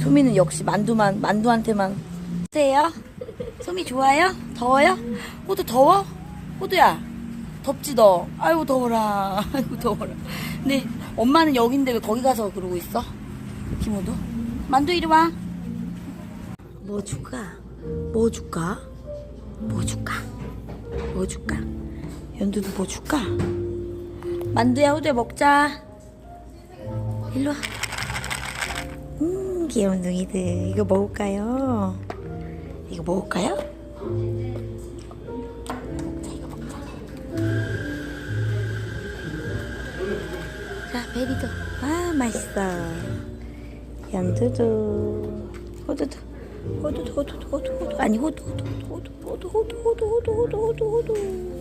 소미는 역시 만두만 만두한테만 어때요? 소미 좋아요? 더워요? 호두 더워? 호두야 덥지 너? 아이고 더워라 아이고 더워라 근데 엄마는 여긴데 왜 거기 가서 그러고 있어? 김호두 만두 이리 와. 뭐 줄까? 뭐 줄까? 뭐 줄까? 뭐 줄까? 연두도 뭐 줄까? 만두야 호두야 먹자. 일로 와. 음 귀여운 둥이들. 이거 먹을까요? 이거 먹을까요? 자 베리도. 아 맛있어. 연두도. 호두도. 호두도 호두도 호두 호두. 아니 호두 호두 호두 호두 호두 호두 호두 호두 호두 호두